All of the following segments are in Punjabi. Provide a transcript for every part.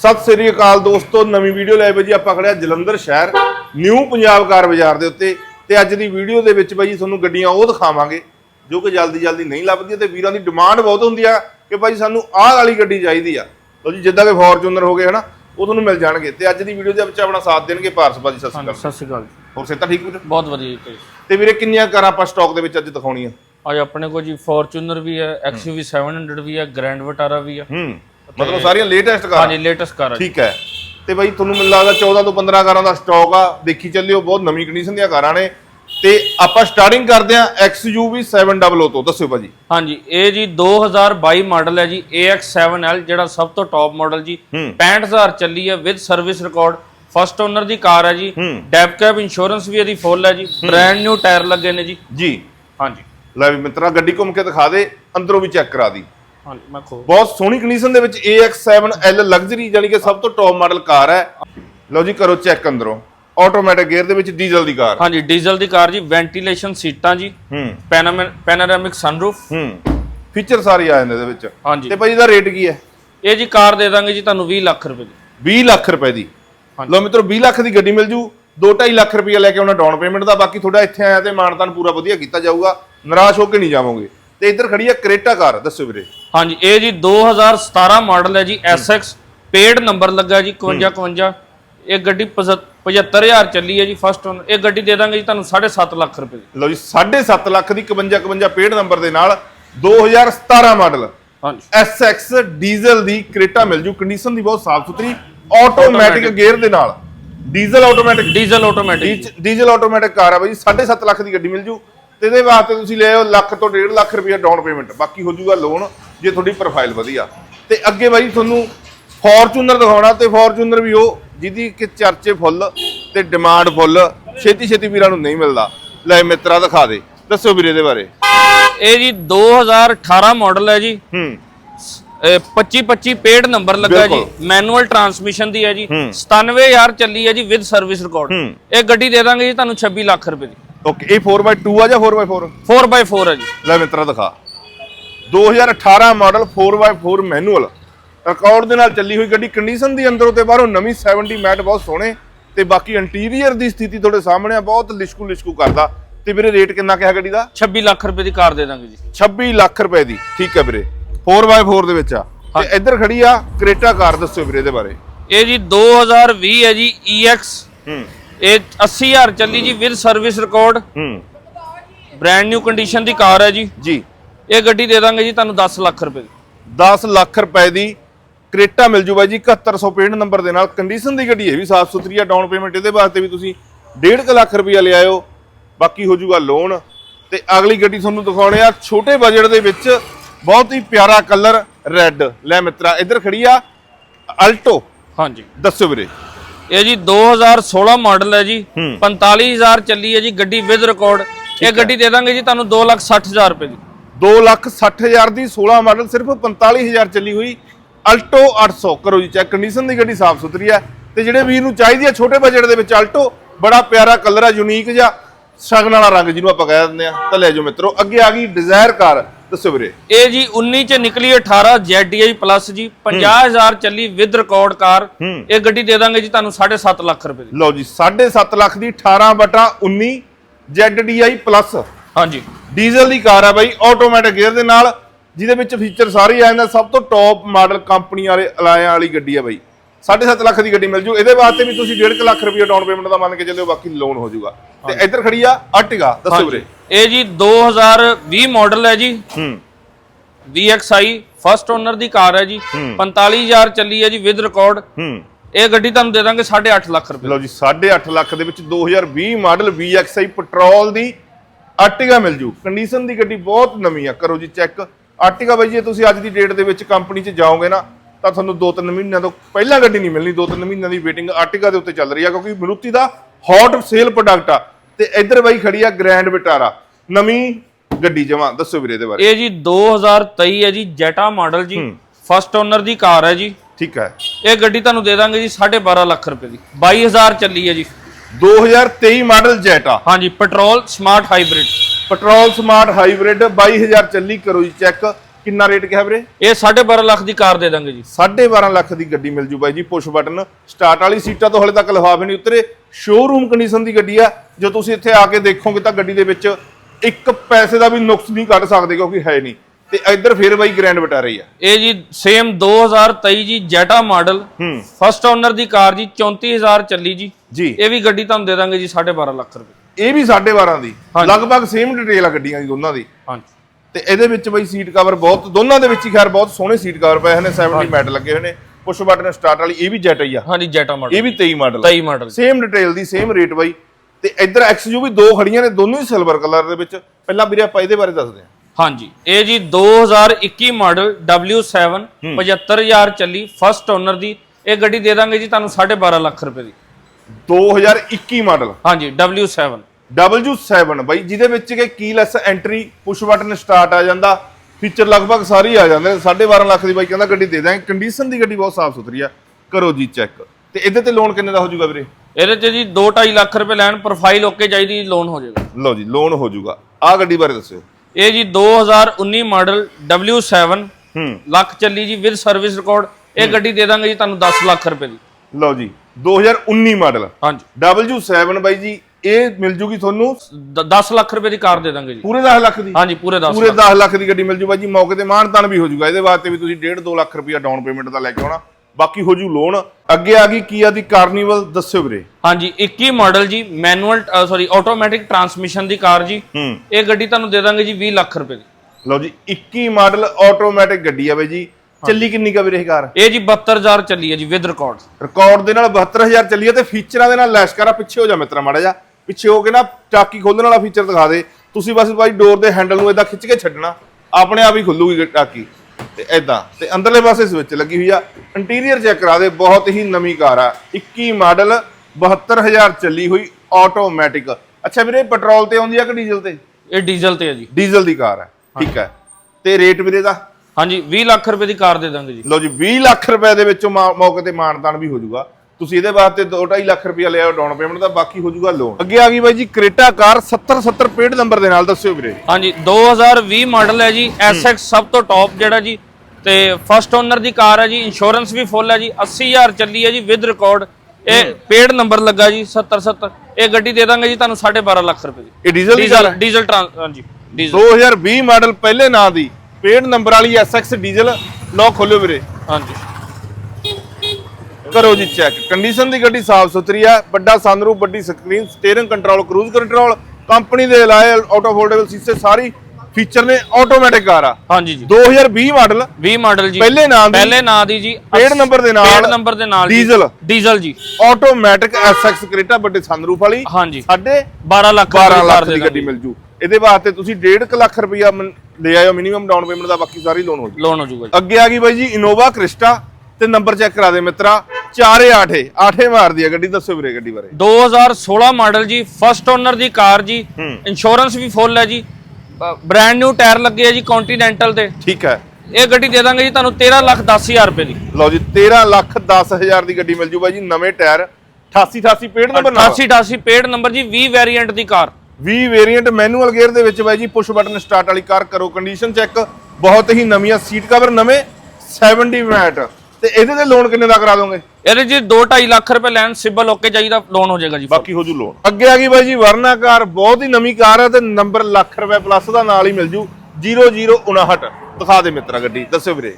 ਸਤਿ ਸ੍ਰੀ ਅਕਾਲ ਦੋਸਤੋ ਨਵੀਂ ਵੀਡੀਓ ਲੈ ਬਈ ਜੀ ਆਪਾਂ ਖੜਿਆ ਜਲੰਧਰ ਸ਼ਹਿਰ ਨਿਊ ਪੰਜਾਬ ਕਾਰ ਬਾਜ਼ਾਰ ਦੇ ਉੱਤੇ ਤੇ ਅੱਜ ਦੀ ਵੀਡੀਓ ਦੇ ਵਿੱਚ ਬਾਈ ਜੀ ਤੁਹਾਨੂੰ ਗੱਡੀਆਂ ਉਹ ਦਿਖਾਵਾਂਗੇ ਜੋ ਕਿ ਜਲਦੀ ਜਲਦੀ ਨਹੀਂ ਲੱਭਦੀਆਂ ਤੇ ਵੀਰਾਂ ਦੀ ਡਿਮਾਂਡ ਬਹੁਤ ਹੁੰਦੀ ਆ ਕਿ ਭਾਈ ਸਾਨੂੰ ਆਹ ਵਾਲੀ ਗੱਡੀ ਚਾਹੀਦੀ ਆ। ਲਓ ਜੀ ਜਿੱਦਾਂ ਕਿ ਫੋਰਚੂਨਰ ਹੋ ਗਏ ਹਨਾ ਉਹ ਤੁਹਾਨੂੰ ਮਿਲ ਜਾਣਗੇ ਤੇ ਅੱਜ ਦੀ ਵੀਡੀਓ ਦੇ ਵਿੱਚ ਆਪਣਾ ਸਾਥ ਦੇਣਗੇ ਪਾਰਸ ਭਾਜੀ ਸਤਿ ਸ੍ਰੀ ਅਕਾਲ। ਸਤਿ ਸ਼੍ਰੀ ਅਕਾਲ। ਹੋਰ ਸੇਤਾ ਠੀਕ ਵੀਰ? ਬਹੁਤ ਵਧੀਆ ਜੀ। ਤੇ ਵੀਰੇ ਕਿੰਨੀਆਂ ਕਾਰਾਂ ਆਪਾਂ ਸਟਾਕ ਦੇ ਵਿੱਚ ਅੱਜ ਦਿਖਾਉਣੀਆਂ? ਅੱਜ ਆਪਣੇ ਕੋਲ ਜੀ ਫੋਰਚੂਨਰ ਵੀ ਹੈ XUV 700 ਵੀ ਹੈ ਗ੍ਰੈਂਡ ਵਿਟਾਰਾ ਵੀ ਹੈ। ਹੂੰ। ਮਤਲਬ ਸਾਰੀਆਂ ਲੇਟੈਸਟ ਕਾਰਾਂ। ਹਾਂਜੀ ਲੇਟੈਸਟ ਕਾਰ। ਠੀਕ ਹੈ। ਤੇ ਬਾਈ ਤੁਹਾਨੂੰ ਮੈਨੂੰ ਲੱਗਦਾ 14 ਤੋਂ 15 ਕਾਰਾਂ ਦਾ ਸਟਾਕ ਆ। ਦੇਖੀ ਚੱਲਿਓ ਬਹੁਤ ਨਵੀਂ ਕੰਡੀਸ਼ਨ ਦੀਆਂ ਕਾਰਾਂ ਨੇ। ਤੇ ਆਪਾਂ ਸਟਾਰਟਿੰਗ ਕਰਦੇ ਆ XUV 700 ਤੋਂ। ਦੱਸਿਓ ਭਾਜੀ। ਹਾਂਜੀ ਇਹ ਜੀ 2022 ਮਾਡਲ ਹੈ ਜੀ AX7L ਜਿਹੜਾ ਸਭ ਤੋਂ ਟੌਪ ਮਾਡਲ ਜੀ। ਹੂੰ। 65000 ਚੱਲੀ ਹੈ with service record first owner the car ਹੈ ਜੀ। ਡੈਪ ਕੈਬ ਇੰਸ਼ੋਰੈਂਸ ਵੀ ਇਹਦੀ ਫੁੱਲ ਹੈ ਜੀ। ਬ੍ਰਾਂਡ ਨਿਊ ਟਾਇਰ ਲੱਗੇ ਨੇ ਜੀ। ਜੀ। ਹਾਂਜੀ। ਲੈ ਵੀ ਮਿੱਤਰਾ ਗੱਡੀ ਘੁੰਮ ਕੇ ਦਿਖਾ ਦੇ। ਅੰਦਰੋਂ ਵੀ ਚੈੱਕ ਕਰਾ ਦੀ। ਹਾਂਜੀ ਮੈਂ ਬਹੁਤ ਸੋਹਣੀ ਕੰਡੀਸ਼ਨ ਦੇ ਵਿੱਚ AX7L ਲਗਜ਼ਰੀ ਜਾਨੀ ਕਿ ਸਭ ਤੋਂ ਟੌਪ ਮਾਡਲ ਕਾਰ ਹੈ। ਲਓ ਜੀ ਕਰੋ ਚੈੱਕ ਅੰਦਰੋਂ। ਆਟੋਮੈਟਿਕ ਗੇਅਰ ਦੇ ਵਿੱਚ ਡੀਜ਼ਲ ਦੀ ਕਾਰ। ਹਾਂਜੀ ਡੀਜ਼ਲ ਦੀ ਕਾਰ ਜੀ ਵੈਂਟੀਲੇਸ਼ਨ ਸੀਟਾਂ ਜੀ ਹੂੰ। ਪੈਨਾਰਾਮਿਕ ਸਨਰੂਫ ਹੂੰ। ਫੀਚਰ ਸਾਰੇ ਆ ਜਾਂਦੇ ਇਹਦੇ ਵਿੱਚ। ਹਾਂਜੀ। ਤੇ ਭਾਜੀ ਇਹਦਾ ਰੇਟ ਕੀ ਹੈ? ਇਹ ਜੀ ਕਾਰ ਦੇ ਦਾਂਗੇ ਜੀ ਤੁਹਾਨੂੰ 20 ਲੱਖ ਰੁਪਏ ਦੀ। 20 ਲੱਖ ਰੁਪਏ ਦੀ। ਲਓ ਮਿੱਤਰੋ 20 ਲੱਖ ਦੀ ਗੱਡੀ ਮਿਲ ਜੂ। 2.5 ਲੱਖ ਰੁਪਏ ਲੈ ਕੇ ਆਉਣਾ ਡਾਊਨ ਪੇਮੈਂਟ ਦਾ। ਬਾਕੀ ਤੁਹਾਡਾ ਇੱਥੇ ਆਇਆ ਤੇ ਮਾਨਤਾਨ ਪੂਰਾ ਵਧੀਆ ਕੀਤਾ ਜਾਊਗਾ। ਨਿਰਾਸ਼ ਹੋ ਕੇ ਨਹੀਂ ਜਾਵੋਗੇ। ਤੇ ਇੱਧਰ ਖੜੀ ਹੈ ਕਰੇਟਾ ਕਾਰ ਦੱਸੋ ਵੀਰੇ। ਹਾਂਜੀ ਇਹ ਜੀ 2017 ਮਾਡਲ ਹੈ ਜੀ SX ਪੇਡ ਨੰਬਰ ਲੱਗਾ ਜੀ 5151 ਇਹ ਗੱਡੀ 75000 ਚੱਲੀ ਹੈ ਜੀ ਫਸਟ ਓਨ ਇਹ ਗੱਡੀ ਦੇ ਦਾਂਗੇ ਜੀ ਤੁਹਾਨੂੰ 7.5 ਲੱਖ ਰੁਪਏ ਦੀ। ਲਓ ਜੀ 7.5 ਲੱਖ ਦੀ 51 51 ਪੇਡ ਨੰਬਰ ਦੇ ਨਾਲ 2017 ਮਾਡਲ। ਹਾਂਜੀ। SX ਡੀਜ਼ਲ ਦੀ ਕਰੇਟਾ ਮਿਲ ਜੂ ਕੰਡੀਸ਼ਨ ਦੀ ਬਹੁਤ ਸਾਫ਼ ਸੁਥਰੀ ਆਟੋਮੈਟਿਕ ਗੇਅਰ ਦੇ ਨਾਲ। Diesel automatic diesel automatic diesel automatic car ਆ ਬਾਈ 7.5 ਲੱਖ ਦੀ ਗੱਡੀ ਮਿਲ ਜੂ। ਇਹਦੇ ਵਾਸਤੇ ਤੁਸੀਂ ਲੈ ਆਓ ਲੱਖ ਤੋਂ 1.5 ਲੱਖ ਰੁਪਏ ਡਾਊਨ ਪੇਮੈਂਟ ਬਾਕੀ ਹੋ ਜੂਗਾ ਲੋਨ ਜੇ ਤੁਹਾਡੀ ਪ੍ਰੋਫਾਈਲ ਵਧੀਆ। ਤੇ ਅੱਗੇ ਬਾਈ ਤੁਹਾਨੂੰ ਫੋਰਚੂਨਰ ਦਿਖਾਉਣਾ ਤੇ ਫੋਰਚੂਨਰ ਵੀ ਉਹ ਜਿਹਦੀ ਕਿ ਚਰਚੇ ਫੁੱਲ ਤੇ ਡਿਮਾਂਡ ਫੁੱਲ ਛੇਤੀ ਛੇਤੀ ਵੀਰਾਂ ਨੂੰ ਨਹੀਂ ਮਿਲਦਾ। ਲੈ ਮਿੱਤਰਾ ਦਿਖਾ ਦੇ ਦੱਸੋ ਵੀਰੇ ਇਹਦੇ ਬਾਰੇ। ਇਹ ਜੀ 2018 ਮਾਡਲ ਹੈ ਜੀ। ਹੂੰ। 25 25 ਪੇਡ ਨੰਬਰ ਲੱਗਾ ਜੀ। ਮੈਨੂਅਲ ਟਰਾਂਸਮਿਸ਼ਨ ਦੀ ਹੈ ਜੀ। ਹੂੰ। 97000 ਚੱਲੀ ਹੈ ਜੀ ਵਿਦ ਸਰਵਿਸ ਰਿਕਾਰਡ। ਇਹ ਗੱਡੀ ਦੇ ਦਾਂਗੇ ਜੀ ਤੁਹਾਨੂੰ 26 ਲੱਖ ਰੁਪਏ ਦੀ। ਓਕੇ ਇਹ 4x2 ਆ ਜਾਂ 4x4 4x4 ਹੈ ਜੀ। ਲੈ ਮਿੱਤਰਾ ਦਿਖਾ। 2018 ਮਾਡਲ 4x4 ਮੈਨੂਅਲ ਰਿਕਾਰਡ ਦੇ ਨਾਲ ਚੱਲੀ ਹੋਈ ਗੱਡੀ ਕੰਡੀਸ਼ਨ ਦੀ ਅੰਦਰੋਂ ਤੇ ਬਾਹਰੋਂ ਨਵੀਂ 70 ਮੈਟ ਬਹੁਤ ਸੋਹਣੇ। ਤੇ ਬਾਕੀ ਇੰਟੀਰੀਅਰ ਦੀ ਸਥਿਤੀ ਤੁਹਾਡੇ ਸਾਹਮਣੇ ਆ ਬਹੁਤ ਲਿਸ਼ਕੂ ਲਿਸ਼ਕੂ ਕਰਦਾ। ਤੇ ਵੀਰੇ ਰੇਟ ਕਿੰਨਾ ਕਿਹਾ ਗੱਡੀ ਦਾ? 26 ਲੱਖ ਰੁਪਏ ਦੀ ਕਾਰ ਦੇ ਦਾਂਗੇ ਜੀ। 26 ਲੱਖ ਰੁਪਏ ਦੀ। ਠੀਕ ਹੈ ਵੀਰੇ। 4x4 ਦੇ ਵਿੱਚ ਆ। ਤੇ ਇੱਧਰ ਖੜੀ ਆ ਕਰੇਟਾ ਕਾਰ ਦੱਸੋ ਵੀਰੇ ਇਹਦੇ ਬਾਰੇ। ਇਹ ਜੀ 2020 ਹੈ ਜੀ EX ਹੂੰ। ਇਹ 80000 ਚੱਲੀ ਜੀ ਵਿਦ ਸਰਵਿਸ ਰਿਕਾਰਡ ਹੂੰ। ਬ੍ਰਾਂਡ ਨਿਊ ਕੰਡੀਸ਼ਨ ਦੀ ਕਾਰ ਹੈ ਜੀ। ਜੀ। ਇਹ ਗੱਡੀ ਦੇ ਦਾਂਗੇ ਜੀ ਤੁਹਾਨੂੰ 10 ਲੱਖ ਰੁਪਏ ਦੀ। 10 ਲੱਖ ਰੁਪਏ ਦੀ ਕਰੇਟਾ ਮਿਲ ਜੂ ਬਾਈ ਜੀ 7165 ਨੰਬਰ ਦੇ ਨਾਲ। ਕੰਡੀਸ਼ਨ ਦੀ ਗੱਡੀ ਇਹ ਵੀ ਸਾਫ਼ ਸੁਥਰੀ ਆ ਡਾਊਨ ਪੇਮੈਂਟ ਇਹਦੇ ਵਾਸਤੇ ਵੀ ਤੁਸੀਂ 1.5 ਲੱਖ ਰੁਪਇਆ ਲਿਆਇਓ ਬਾਕੀ ਹੋ ਜੂਗਾ ਲੋਨ ਤੇ ਅਗਲੀ ਗੱਡੀ ਤੁਹਾਨੂੰ ਦਿਖਾਉਣੇ ਆ ਛੋਟੇ ਬਜਟ ਦੇ ਵਿੱਚ ਬਹੁਤ ਹੀ ਪਿਆਰਾ ਕਲਰ ਰੈੱਡ ਲੈ ਮਿੱਤਰਾ ਇੱਧਰ ਖੜੀ ਆ ਅਲਟੋ ਹਾਂਜੀ। ਦੱਸੋ ਵੀਰੇ। ਇਹ ਜੀ 2016 ਮਾਡਲ ਹੈ ਜੀ। ਹੂੰ। 45000 ਚੱਲੀ ਹੈ ਜੀ ਗੱਡੀ ਵਿਦ ਰਿਕਾਰਡ ਇਹ ਗੱਡੀ ਦੇ ਦਾਂਗੇ ਜੀ ਤੁਹਾਨੂੰ 260000 ਰੁਪਏ ਦੀ। 2 ਲੱਖ 60 ਹਜ਼ਾਰ ਦੀ 16 ਮਾਡਲ ਸਿਰਫ 45000 ਚੱਲੀ ਹੋਈ ਅਲਟੋ 800 ਕਰੋ ਜੀ ਚੈੱਕ ਕੰਡੀਸ਼ਨ ਦੀ ਗੱਡੀ ਸਾਫ਼ ਸੁਥਰੀ ਹੈ ਤੇ ਜਿਹੜੇ ਵੀਰ ਨੂੰ ਚਾਹੀਦੀ ਹੈ ਛੋਟੇ ਬਜਟ ਦੇ ਵਿੱਚ ਅਲਟੋ ਬੜਾ ਪਿਆਰਾ ਕਲਰ ਹੈ ਯੂਨੀਕ ਜਿਹਾ ਸ਼ਗਨ ਵਾਲਾ ਰੰਗ ਜਿਹਨੂੰ ਆਪਾਂ ਕਹਿ ਦਿੰਦੇ ਆ ਤਾਂ ਲੈ ਜਾਓ ਮਿੱਤਰੋ ਅੱਗੇ ਆ ਗਈ ਡਿਜ਼ਾਇਰ ਕਾਰ ਦੱਸੋ ਵੀਰੇ। ਇਹ ਜੀ 19 ਚ ਨਿਕਲੀ 18 ZDI ਪਲੱਸ ਜੀ 50000 ਚੱਲੀ ਵਿਦ ਰਿਕਾਰਡ ਕਾਰ। ਇਹ ਗੱਡੀ ਦੇ ਦਾਂਗੇ ਜੀ ਤੁਹਾਨੂੰ 7.5 ਲੱਖ ਰੁਪਏ ਦੀ। ਲਓ ਜੀ 7.5 ਲੱਖ ਦੀ 18 ਬਟਾ 19 ZDI ਪਲੱਸ ਹਾਂਜੀ। ਡੀਜ਼ਲ ਦੀ ਕਾਰ ਆ ਬਾਈ ਆਟੋਮੈਟਿਕ ਗੇਅਰ ਦੇ ਨਾਲ ਜਿਹਦੇ ਵਿੱਚ ਫੀਚਰ ਸਾਰੇ ਆ ਜਾਂਦੇ ਸਭ ਤੋਂ ਟੌਪ ਮਾਡਲ ਕੰਪਨੀ ਵਾਲੇ ਅਲਾਇਆਂ ਵਾਲੀ ਗੱਡੀ ਆ ਬਾਈ। 7.5 ਲੱਖ ਦੀ ਗੱਡੀ ਮਿਲ ਜੂ ਇਹਦੇ ਵਾਸਤੇ ਵੀ ਤੁਸੀਂ 1.5 ਲੱਖ ਰੁਪਏ ਡਾਊਨ ਪੇਮੈਂਟ ਦਾ ਮੰਨ ਕੇ ਚੱਲਿਓ ਬਾਕੀ ਲੋਨ ਹੋ ਜਾਊਗਾ ਤੇ ਇੱਧਰ ਖੜੀ ਆ ਅਰਟਿਗਾ ਦੱਸੋ ਵੀਰੇ ਇਹ ਜੀ 2020 ਮਾਡਲ ਹੈ ਜੀ ਹੂੰ VXI ਫਸਟ ਓਨਰ ਦੀ ਕਾਰ ਹੈ ਜੀ 45000 ਚੱਲੀ ਹੈ ਜੀ ਵਿਦ ਰਿਕਾਰਡ ਹੂੰ ਇਹ ਗੱਡੀ ਤੁਹਾਨੂੰ ਦੇ ਦਾਂਗੇ 8.5 ਲੱਖ ਰੁਪਏ ਲਓ ਜੀ 8.5 ਲੱਖ ਦੇ ਵਿੱਚ 2020 ਮਾਡਲ VXI ਪੈਟਰੋਲ ਦੀ ਅਰਟਿਗਾ ਮਿਲ ਜੂ ਕੰਡੀਸ਼ਨ ਦੀ ਗੱਡੀ ਬਹੁਤ ਨਵੀਂ ਆ ਕਰੋ ਜੀ ਚੈੱਕ ਅਰਟਿਗਾ ਬਾਈ ਜੇ ਤੁਸੀਂ ਅੱਜ ਦੀ ਡੇਟ ਦੇ ਵਿੱਚ ਕੰਪਨੀ 'ਚ ਜਾਓਗੇ ਨਾ ਤਾਂ ਤੁਹਾਨੂੰ 2-3 ਮਹੀਨਿਆਂ ਤੋਂ ਪਹਿਲਾਂ ਗੱਡੀ ਨਹੀਂ ਮਿਲਣੀ 2-3 ਮਹੀਨਿਆਂ ਦੀ ਵੇਟਿੰਗ ਅਰਟਿਗਾ ਦੇ ਉੱਤੇ ਚੱਲ ਰਹੀ ਆ ਕਿਉਂਕਿ ਮਰੂਤੀ ਦਾ ਹੌਟ ਸੇਲ ਪ੍ਰੋਡਕਟ ਆ। ਤੇ ਇੱਧਰ ਬਾਈ ਖੜੀ ਆ ਗ੍ਰੈਂਡ ਵਿਟਾਰਾ ਨਵੀਂ ਗੱਡੀ ਜਮਾ ਦੱਸੋ ਵੀਰੇ ਇਹਦੇ ਬਾਰੇ। ਇਹ ਜੀ 2023 ਹੈ ਜੀ ਜੈਟਾ ਮਾਡਲ ਜੀ। ਫਸਟ ਓਨਰ ਦੀ ਕਾਰ ਹੈ ਜੀ। ਠੀਕ ਹੈ। ਇਹ ਗੱਡੀ ਤੁਹਾਨੂੰ ਦੇ ਦਾਂਗੇ ਜੀ 12.5 ਲੱਖ ਰੁਪਏ ਦੀ। 22000 ਚੱਲੀ ਹੈ ਜੀ। 2023 ਮਾਡਲ ਜੈਟਾ ਹਾਂਜੀ petrol smart hybrid petrol smart hybrid 22000 ਚੱਲੀ ਕਰੋ ਜੀ ਚੈੱਕ ਕਿੰਨਾ ਰੇਟ ਕਿਹਾ ਵੀਰੇ? ਇਹ 12.5 ਲੱਖ ਦੀ ਕਾਰ ਦੇ ਦਾਂਗੇ ਜੀ। 12.5 ਲੱਖ ਦੀ ਗੱਡੀ ਮਿਲ ਜੂ ਬਾਈ ਜੀ ਪੁਸ਼ ਬਟਨ ਸਟਾਰਟ ਵਾਲੀ ਸੀਟਾਂ ਤੋਂ ਹਲੇ ਤੱਕ ਲਿਫਾਫੇ ਨਹੀਂ ਉਤਰੇ। ਸ਼ੋਰੂਮ ਕੰਡੀਸ਼ਨ ਦੀ ਗੱਡੀ ਆ। ਜੇ ਤੁਸੀਂ ਇੱਥੇ ਆ ਕੇ ਦੇਖੋਗੇ ਤਾਂ ਗੱਡੀ ਦੇ ਵਿੱਚ ਇੱਕ ਪੈਸੇ ਦਾ ਵੀ ਨੁਕਸ ਨਹੀਂ ਕੱਢ ਸਕਦੇ ਕਿਉਂਕਿ ਹੈ ਨਹੀਂ। ਤੇ ਇੱਧਰ ਫੇਰ ਬਾਈ ਗ੍ਰੈਂਡ ਬਟਾ ਰਹੀ ਆ। ਇਹ ਜੀ ਸੇਮ 2023 ਜੀ ਜੈਟਾ ਮਾਡਲ ਹੂੰ। ਫਸਟ ਓਨਰ ਦੀ ਕਾਰ ਜੀ 34000 ਚੱਲੀ ਜੀ। ਜੀ। ਇਹ ਵੀ ਗੱਡੀ ਤੁਹਾਨੂੰ ਦੇ ਦਾਂਗੇ ਜੀ 12.5 ਲੱਖ ਰੁਪਏ। ਇਹ ਵੀ 12.5 ਦੀ। ਲਗਭਗ ਸੇਮ ਡਿਟੇਲ ਆ ਗੱਡੀਆਂ ਦੀ ਦੋਨਾਂ ਦੀ। ਹਾਂਜੀ। ਤੇ ਇਹਦੇ ਵਿੱਚ ਬਈ ਸੀਟ ਕਵਰ ਬਹੁਤ ਦੋਨਾਂ ਦੇ ਵਿੱਚ ਹੀ ਖੈਰ ਬਹੁਤ ਸੋਹਣੇ ਸੀਟ ਕਵਰ ਪਏ ਹਨ 70 ਮੈਟ ਲੱਗੇ ਹੋਏ ਨੇ। ਪੁਸ਼ ਬਟਨ ਸਟਾਰਟ ਵਾਲੀ ਇਹ ਵੀ ਜੈਟ ਹੀ ਆ। ਹਾਂਜੀ ਜੈਟਾ ਮਾਡਲ ਇਹ ਵੀ 23 ਮਾਡਲ 23 ਮਾਡਲ ਸੇਮ ਡਿਟੇਲ ਦੀ ਸੇਮ ਰੇਟ ਬਾਈ। ਤੇ ਇੱਧਰ ਐਕਸਯੂ ਵੀ ਦੋ ਖੜੀਆਂ ਨੇ ਦੋਨੋਂ ਹੀ ਸਿਲਵਰ ਕਲਰ ਦੇ ਵਿੱਚ। ਪਹਿਲਾਂ ਵੀਰੇ ਆਪਾਂ ਇਹਦੇ ਬਾਰੇ ਦੱਸਦੇ ਹਾਂ। ਹਾਂਜੀ ਇਹ ਜੀ 2021 ਮਾਡਲ W7 75000 ਚੱਲੀ ਫਸਟ ਓਨਰ ਦੀ। ਇਹ ਗੱਡੀ ਦੇ ਦਾਂਗੇ ਜੀ ਤੁਹਾਨੂੰ 12.5 ਲੱਖ ਰੁਪਏ ਦੀ। 2021 ਮਾਡਲ ਹਾਂਜੀ W7 W7 ਬਾਈ ਜਿਹਦੇ ਵਿੱਚ ਕਿ keyless entry push button start ਆ ਜਾਂਦਾ ਫੀਚਰ ਲਗਭਗ ਸਾਰੇ ਆ ਜਾਂਦੇ ਨੇ 12.5 ਲੱਖ ਦੀ ਬਾਈ ਕਹਿੰਦਾ ਗੱਡੀ ਦੇ ਦਾਂਗੇ ਕੰਡੀਸ਼ਨ ਦੀ ਗੱਡੀ ਬਹੁਤ ਸਾਫ਼ ਸੁਥਰੀ ਆ ਕਰੋ ਜੀ ਚੈੱਕ ਤੇ ਇਹਦੇ ਤੇ ਲੋਨ ਕਿੰਨੇ ਦਾ ਹੋ ਜਾਊਗਾ ਵੀਰੇ? ਇਹਦੇ ਚ ਜੀ 2.5 ਲੱਖ ਰੁਪਏ ਲੈਣ ਪ੍ਰੋਫਾਈਲ ਓਕੇ ਚਾਹੀਦੀ ਲੋਨ ਹੋ ਜਾਏਗਾ ਲਓ ਜੀ ਲੋਨ ਹੋ ਜਾਊਗਾ। ਆ ਗੱਡੀ ਬਾਰੇ ਦੱਸਿਓ। ਇਹ ਜੀ 2019 ਮਾਡਲ W7 ਹੂੰ। ਲੱਖ ਚੱਲੀ ਜੀ ਵਿਦ ਸਰਵਿਸ ਰਿਕਾਰਡ ਇਹ ਗੱਡੀ ਦੇ ਦਾਂਗੇ ਜੀ ਤੁਹਾਨੂੰ 10 ਲੱਖ ਰੁਪਏ ਦੀ। ਲਓ ਜੀ 2019 ਮਾਡਲ ਹਾਂਜੀ। W7 ਬਾਈ ਜੀ ਇਹ ਮਿਲ ਜੂਗੀ ਤੁਹਾਨੂੰ ਦ- 10 ਲੱਖ ਰੁਪਏ ਦੀ ਕਾਰ ਦੇ ਦਾਂਗੇ ਜੀ। ਪੂਰੇ 10 ਲੱਖ ਦੀ? ਹਾਂਜੀ ਪੂਰੇ 10 ਪੂਰੇ 10 ਲੱਖ ਦੀ ਗੱਡੀ ਮਿਲ ਜੂ ਬਾਈ ਜੀ ਮੌਕੇ ਤੇ ਮਾਨਤਾਨ ਵੀ ਹੋ ਜੂਗਾ। ਇਹਦੇ ਵਾਸਤੇ ਵੀ ਤੁਸੀਂ 1.5 2 ਲੱਖ ਰੁਪਇਆ ਡਾਊਨ ਪੇਮੈਂਟ ਦਾ ਲੈ ਕੇ ਆਉਣਾ। ਬਾਕੀ ਹੋ ਜੂ ਲੋਨ ਅੱਗੇ ਆ ਗਈ ਕੀਆ ਦੀ ਕਾਰਨੀਵਲ ਦੱਸਿਓ ਵੀਰੇ। ਹਾਂਜੀ 21 ਮਾਡਲ ਜੀ ਮੈਨੂਅਲ ਸੌਰੀ ਆਟੋਮੈਟਿਕ ਟਰਾਂਸਮਿਸ਼ਨ ਦੀ ਕਾਰ ਜੀ। ਇਹ ਗੱਡੀ ਤੁਹਾਨੂੰ ਦੇ ਦਾਂਗੇ ਜੀ 20 ਲੱਖ ਰੁਪਏ ਦੀ। ਲਓ ਜੀ 21 ਮਾਡਲ ਆਟੋਮੈਟਿਕ ਗੱਡੀ ਆ ਬਾਈ ਜੀ। ਚੱਲੀ ਕਿੰਨੀ ਕਾ ਵੀਰੇ ਇਹ ਕਾਰ? ਇਹ ਜੀ 72000 ਚੱਲੀ ਹੈ ਜੀ ਵਿਦ ਰਿਕਾਰਡ ਰਿਕਾਰਡ ਦੇ ਨਾਲ 72000 ਚੱਲੀ ਹੈ ਤੇ ਫੀਚਰਾਂ ਦੇ ਨਾਲ ਲੈਸ਼ ਕਰਾ ਪਿੱਛੇ ਹੋ ਜਾ ਮਿੱਤਰਾ ਮਾੜਾ ਜਾ ਪਿੱਛੇ ਹੋ ਕੇ ਨਾ ਚਾਕੀ ਖੋਲਣ ਵਾਲਾ ਫੀਚਰ ਦਿਖਾ ਦੇ। ਤੁਸੀਂ ਬਸ ਬਾਈ ਡੋਰ ਦੇ ਹੈਂਡਲ ਨੂੰ ਇਦਾਂ ਖਿੱਚ ਕੇ ਛੱਡਣਾ। ਆਪਣੇ ਆਪ ਹੀ ਖੁੱਲੂਗੀ ਚਾਕੀ। ਤੇ ਇਦਾਂ ਤੇ ਅੰਦਰਲੇ ਪਾਸੇ ਸਵਿਚ ਲੱਗੀ ਹੋਈ ਆ। ਇੰਟੀਰੀਅਰ ਚੈੱਕ ਕਰਾ ਦੇ। ਬਹੁਤ ਹੀ ਨਵੀਂ ਕਾਰ ਆ। 21 ਮਾਡਲ 72000 ਚੱਲੀ ਹੋਈ ਆਟੋਮੈਟਿਕ ਅੱਛਾ ਵੀਰੇ ਪੈਟਰੋਲ ਤੇ ਆਉਂਦੀ ਆ ਕਿ ਡੀਜ਼ਲ ਤੇ? ਇਹ ਡੀਜ਼ਲ ਤੇ ਹੈ ਜੀ। ਡੀਜ਼ਲ ਦੀ ਕਾਰ ਹੈ। ਠੀਕ ਹੈ ਤੇ ਰੇਟ ਵੀਰੇ ਦਾ? ਹਾਂਜੀ 20 ਲੱਖ ਰੁਪਏ ਦੀ ਕਾਰ ਦੇ ਦਾਂਗੇ ਜੀ। ਲਓ ਜੀ 20 ਲੱਖ ਰੁਪਏ ਦੇ ਵਿੱਚੋਂ ਮੌਕੇ ਤੇ ਮਾਨਤਾਨ ਵੀ ਹੋ ਜਾਊਗਾ। ਤੁਸੀਂ ਇਹਦੇ ਵਾਸਤੇ 2.5 ਲੱਖ ਰੁਪਇਆ ਲਿਆਓ ਡਾਊਨ ਪੇਮੈਂਟ ਦਾ ਬਾਕੀ ਹੋ ਜਾਊਗਾ ਲੋਨ ਅੱਗੇ ਆ ਗਈ ਬਾਈ ਜੀ ਕ੍ਰੇਟਾ ਕਾਰ 70 70 ਪੇਡ ਨੰਬਰ ਦੇ ਨਾਲ ਦੱਸਿਓ ਵੀਰੇ। ਹਾਂਜੀ 2020 ਮਾਡਲ ਹੈ ਜੀ SX ਸਭ ਤੋਂ ਟੌਪ ਜਿਹੜਾ ਜੀ ਤੇ ਫਸਟ ਓਨਰ ਦੀ ਕਾਰ ਹੈ ਜੀ ਇੰਸ਼ੋਰੈਂਸ ਵੀ ਫੁੱਲ ਹੈ ਜੀ 80000 ਚੱਲੀ ਹੈ ਜੀ ਵਿਦ ਰਿਕਾਰਡ ਇਹ ਪੇਡ ਨੰਬਰ ਲੱਗਾ ਜੀ 70 70 ਇਹ ਗੱਡੀ ਦੇ ਦਾਂਗੇ ਜੀ ਤੁਹਾਨੂੰ 12.5 ਲੱਖ ਰੁਪਏ ਦੀ। ਇਹ ਡੀਜ਼ਲ ਡੀਜ਼ਲ ਹੈ? ਡੀਜ਼ਲ ਹਾਂਜੀ ਡੀਜ਼ਲ 2020 ਮਾਡਲ ਪਹਿਲੇ ਨਾਂ ਦੀ ਪੇਡ ਨੰਬਰ ਵਾਲੀ SX ਡੀਜ਼ਲ ਲੋ ਖੋਲਿਓ ਵੀਰੇ। ਹਾਂਜੀ। ਕਰੋ ਜੀ ਚੈੱਕ। ਕੰਡੀਸ਼ਨ ਦੀ ਗੱਡੀ ਸਾਫ਼ ਸੁਥਰੀ ਆ ਵੱਡਾ ਸਨਰੂਫ ਵੱਡੀ screen steering control cruise control company ਦੇ ਲਾਏ ਆਟੋ ਫੋਲਡੇਬਲ ਸੀਸੇ ਸਾਰੀ ਫੀਚਰ ਨੇ ਆਟੋਮੈਟਿਕ ਕਾਰ ਆ। ਹਾਂਜੀ ਜੀ। 2020 ਮਾਡਲ 20 ਮਾਡਲ ਜੀ। ਪਹਿਲੇ ਨਾਂ ਦੀ ਪਹਿਲੇ ਨਾਂ ਦੀ ਜੀ ਪੇਡ ਨੰਬਰ ਦੇ ਨਾਲ ਪੇਡ ਨੰਬਰ ਦੇ ਨਾਲ। ਡੀਜ਼ਲ ਡੀਜ਼ਲ ਜੀ। ਆਟੋਮੈਟਿਕ ਐਸਐਕਸ ਕ੍ਰੇਟਾ ਵੱਡੇ ਸਨਰੂਫ ਵਾਲੀ। ਹਾਂਜੀ। ਸਾਡੇ 12 ਲੱਖ 12 ਰੁਪਏ ਲੱਖ ਦੀ ਗੱਡੀ ਮਿਲ ਜੂ। ਇਹਦੇ ਵਾਸਤੇ ਤੁਸੀਂ 1.5 ਲੱਖ ਰੁਪਇਆ ਲੈ ਆਇਓ ਮਿਨੀਮਮ ਡਾਊਨ ਪੇਮੈਂਟ ਦਾ ਬਾਕੀ ਸਾਰੀ ਲੋਨ ਹੋ ਜੂ। ਲੋਨ ਹੋ ਜਾਊਗਾ ਜੀ। ਅੱਗੇ ਆ ਗਈ ਬਾਈ ਜੀ ਇਨੋਵਾ ਕ੍ਰਿਸਟਾ ਤੇ ਨੰਬਰ ਚੈੱਕ ਕਰਾ ਦੇ ਮਿੱਤਰਾ 488 8 ਮਾਰਦੀ ਆ ਗੱਡੀ ਦੱਸੋ ਵੀਰੇ ਗੱਡੀ ਬਾਰੇ। 2016 ਮਾਡਲ ਜੀ ਫਸਟ ਓਨਰ ਦੀ ਕਾਰ ਜੀ ਹੂੰ। ਇੰਸ਼ੋਰੈਂਸ ਵੀ ਫੁੱਲ ਹੈ ਜੀ। ਬ੍ਰਾਂਡ ਨਿਊ ਟਾਇਰ ਲੱਗੇ ਆ ਜੀ ਕੰਟੀਨੈਂਟਲ ਤੇ। ਠੀਕ ਹੈ। ਇਹ ਗੱਡੀ ਦੇ ਦਾਂਗੇ ਜੀ ਤੁਹਾਨੂੰ 13 ਲੱਖ 10000 ਰੁਪਏ ਦੀ। ਲਓ ਜੀ 13 ਲੱਖ 10 ਹਜ਼ਾਰ ਦੀ ਗੱਡੀ ਮਿਲ ਜੂ ਬਾਈ ਜੀ ਨਵੇਂ ਟਾਇਰ 88 88 ਪੇਡ ਨੰਬਰ ਨਾਲ। 88 88 ਪੇਡ ਨੰਬਰ ਜੀ 20 ਵੈਰੀਐਂਟ ਦੀ ਕਾਰ। 20 ਵੇਰੀਐਂਟ ਮੈਨੂਅਲ ਗੇਅਰ ਦੇ ਵਿੱਚ ਬਾਈ ਜੀ ਪੁਸ਼ ਬਟਨ ਸਟਾਰਟ ਵਾਲੀ ਕਾਰ ਕਰੋ ਕੰਡੀਸ਼ਨ ਚੈੱਕ ਬਹੁਤ ਹੀ ਨਵੀਆਂ ਸੀਟ ਕਵਰ ਨਵੇਂ 70 ਮੈਟ ਤੇ ਇਹਦੇ ਤੇ ਲੋਨ ਕਿੰਨੇ ਦਾ ਕਰਾ ਦੋਗੇ? ਇਹਦੇ ਜੀ 2.5 ਲੱਖ ਰੁਪਏ ਲੈਣ ਸਿਬਲ ਓਕੇ ਚਾਹੀਦਾ ਲੋਨ ਹੋ ਜਾਏਗਾ ਜੀ ਬਾਕੀ ਹੋ ਜੂ ਲੋਨ ਅੱਗੇ ਆ ਗਈ ਬਾਈ ਜੀ ਵਰਨਾ ਕਾਰ ਬਹੁਤ ਹੀ ਨਵੀਂ ਕਾਰ ਹੈ ਤੇ ਨੰਬਰ ਲੱਖ ਰੁਪਏ ਪਲੱਸ ਦਾ ਨਾਲ ਹੀ ਮਿਲ ਜੂ। 0059 ਦਿਖਾ ਦੇ ਮਿੱਤਰਾ ਗੱਡੀ ਦੱਸਿਓ ਵੀਰੇ।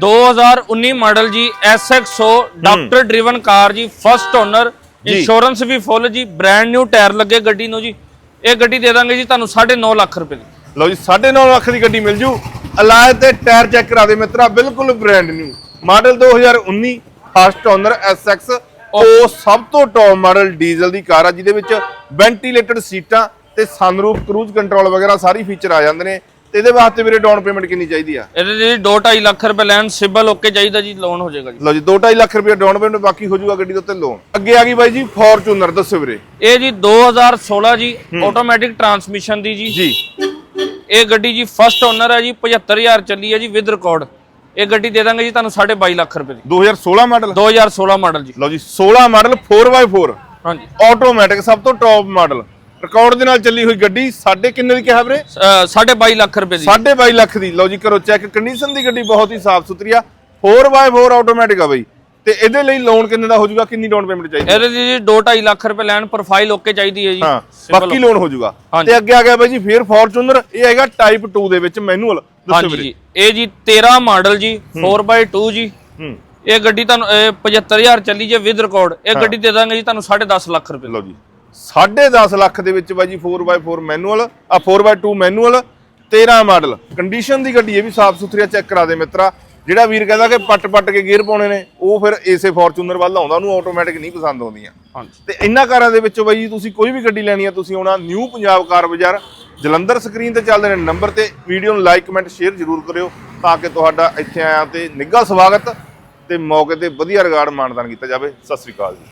2019 ਮਾਡਲ ਜੀ SX100 ਡਾਕਟਰ ਡਰਿਵਨ ਕਾਰ ਜੀ ਫਸਟ ਓਨਰ। ਇੰਸ਼ੋਰੈਂਸ ਵੀ ਫੁੱਲ ਜੀ ਬ੍ਰਾਂਡ ਨਿਊ ਟਾਇਰ ਲੱਗੇ ਗੱਡੀ ਨੂੰ ਜੀ। ਇਹ ਗੱਡੀ ਦੇ ਦਾਂਗੇ ਜੀ ਤੁਹਾਨੂੰ 9.5 ਲੱਖ ਰੁਪਏ ਦੀ। ਲਓ ਜੀ 9.5 ਲੱਖ ਦੀ ਗੱਡੀ ਮਿਲ ਜੂ। ਅਲਾਇ ਤੇ ਟਾਇਰ ਚੈੱਕ ਕਰਾ ਦੇ ਮਿੱਤਰਾ ਬਿਲਕੁਲ brand new model 2019 first owner SX ਉਹ ਸਭ ਤੋਂ ਟੌਪ ਮਾਡਲ ਡੀਜ਼ਲ ਦੀ ਕਾਰ ਆ ਜਿਹਦੇ ਵਿੱਚ ਵੈਂਟੀਲੇਟਡ ਸੀਟਾਂ ਤੇ ਸਨਰੂਫ ਕਰੂਜ਼ ਕੰਟਰੋਲ ਵਗੈਰਾ ਸਾਰੀ ਫੀਚਰ ਆ ਜਾਂਦੇ ਨੇ। ਤੇ ਇਹਦੇ ਵਾਸਤੇ ਵੀਰੇ ਡਾਊਨ ਪੇਮੈਂਟ ਕਿੰਨੀ ਚਾਹੀਦੀ ਆ? ਇਹਦੇ ਜੀ 2.5 ਲੱਖ ਰੁਪਏ ਲੈਣ ਸਿਬਲ ਓਕੇ ਚਾਹੀਦਾ ਜੀ ਲੋਨ ਹੋ ਜਾਏਗਾ ਜੀ। ਲਓ ਜੀ 2.5 ਲੱਖ ਰੁਪਏ ਡਾਊਨ ਪੇਮੈਂਟ ਬਾਕੀ ਹੋ ਜਾਊਗਾ ਗੱਡੀ ਦੇ ਉੱਤੇ ਲੋਨ ਅੱਗੇ ਆ ਗਈ ਬਾਈ ਜੀ ਫੋਰਚੂਨਰ ਦੱਸੋ ਵੀਰੇ। ਇਹ ਜੀ 2016 ਜੀ ਆਟੋਮੈਟਿਕ ਟਰਾਂਸਮਿਸ਼ਨ ਦੀ ਜੀ। ਜੀ। ਇਹ ਗੱਡੀ ਜੀ ਫਸਟ ਓਨਰ ਹੈ ਜੀ 75000 ਚੱਲੀ ਹੈ ਜੀ ਵਿਦ ਰਿਕਾਰਡ ਇਹ ਗੱਡੀ ਦੇ ਦਾਂਗੇ ਜੀ ਤੁਹਾਨੂੰ 22.5 ਲੱਖ ਰੁਪਏ ਦੀ। 2016 ਮਾਡਲ? 2016 ਮਾਡਲ ਜੀ। ਲਓ ਜੀ 16 ਮਾਡਲ 4x4 ਹਾਂਜੀ। ਆਟੋਮੈਟਿਕ ਸਭ ਤੋਂ ਟੌਪ ਮਾਡਲ ਰਿਕਾਰਡ ਦੇ ਨਾਲ ਚੱਲੀ ਹੋਈ ਗੱਡੀ ਸਾਡੇ ਕਿੰਨੇ ਦੀ ਕਿਹਾ ਵੀਰੇ? ਅ, ਸਾਢੇ 22 ਲੱਖ ਰੁਪਏ ਦੀ। 22.5 ਲੱਖ ਦੀ। ਲਓ ਜੀ ਕਰੋ ਚੈੱਕ ਕੰਡੀਸ਼ਨ ਦੀ ਗੱਡੀ ਬਹੁਤ ਹੀ ਸਾਫ਼ ਸੁਥਰੀ ਆ। 4x4 ਆਟੋਮੈਟਿਕ ਆ ਬਈ। ਤੇ ਇਹਦੇ ਲਈ ਲੋਨ ਕਿੰਨੇ ਦਾ ਹੋ ਜਾਊਗਾ? ਕਿੰਨੀ ਡਾਊਨ ਪੇਮੈਂਟ ਚਾਹੀਦੀ ਇਹਦੇ ਜੀ 2.5 ਲੱਖ ਰੁਪਏ ਲੈਣ ਪ੍ਰੋਫਾਈਲ ਓਕੇ ਚਾਹੀਦੀ ਹੈ ਜੀ। ਬਾਕੀ ਲੋਨ ਹੋ ਜਾਊਗਾ। ਤੇ ਅੱਗੇ ਆ ਗਿਆ ਬਾਈ ਜੀ ਫੇਰ ਫੋਰਚੂਨਰ ਇਹ ਹੈਗਾ ਟਾਈਪ 2 ਦੇ ਵਿੱਚ ਮੈਨੂਅਲ ਦੱਸੋ ਹਾਂਜੀ ਵੀਰੇ। ਜੀ। ਇਹ ਜੀ 13 ਮਾਡਲ ਜੀ 4x2 ਜੀ। ਹੂੰ। ਇਹ ਗੱਡੀ ਤੁਹਾਨੂੰ ਇਹ 75000 ਚੱਲੀ ਜੇ ਵਿਦ ਰਿਕਾਰਡ ਇਹ ਗੱਡੀ ਦੇ ਦਾਂਗੇ ਜੀ ਤੁਹਾਨੂੰ 10.5 ਲੱਖ ਰੁਪਏ। ਲਓ ਜੀ। 10.5 ਲੱਖ ਦੇ ਵਿੱਚ ਬਾਈ ਜੀ 4x4 ਮੈਨੂਅਲ ਆ 4x2 ਮੈਨੂਅਲ 13 ਮਾਡਲ। ਕੰਡੀਸ਼ਨ ਦੀ ਗੱਡੀ ਇਹ ਵੀ ਸਾਫ਼ ਸੁਥਰੀ ਚੈੱਕ ਕਰਾ ਦੇ ਮਿੱਤਰਾ। ਜਿਹੜਾ ਵੀਰ ਕਹਿੰਦਾ ਕਿ ਪੱਟ ਪੱਟ ਕੇ ਗੇਅਰ ਪਾਉਣੇ ਨੇ ਉਹ ਫਿਰ ਏਸੇ ਫੋਰਚੂਨਰ ਵੱਲ ਆਉਂਦਾ ਉਹਨੂੰ ਆਟੋਮੈਟਿਕ ਨਹੀਂ ਪਸੰਦ ਆਉਂਦੀਆਂ। ਹਾਂਜੀ। ਤੇ ਇਹਨਾਂ ਕਾਰਾਂ ਦੇ ਵਿੱਚੋਂ ਬਾਈ ਜੀ ਤੁਸੀਂ ਕੋਈ ਵੀ ਗੱਡੀ ਲੈਣੀ ਆ ਤੁਸੀਂ ਆਉਣਾ ਨਿਊ ਪੰਜਾਬ ਕਾਰ ਬਾਜ਼ਾਰ। ਜਲੰਧਰ ਸਕਰੀਨ ਤੇ ਚੱਲਦੇ ਨੇ ਨੰਬਰ ਤੇ ਵੀਡੀਓ ਨੂੰ ਲਾਈਕ, ਕਮੈਂਟ, ਸ਼ੇਅਰ ਜ਼ਰੂਰ ਕਰਿਓ ਤਾਂ ਕਿ ਤੁਹਾਡਾ ਇੱਥੇ ਆਇਆ ਤੇ ਨਿੱਘਾ ਸਵਾਗਤ ਤੇ ਮੌਕੇ ਤੇ ਵਧੀਆ ਰਿਗਾਰਡ ਮਾਨਦਾਨ ਕੀਤਾ ਜਾਵੇ। ਸਤਿ ਸ੍ਰੀ ਅਕਾਲ ਜੀ।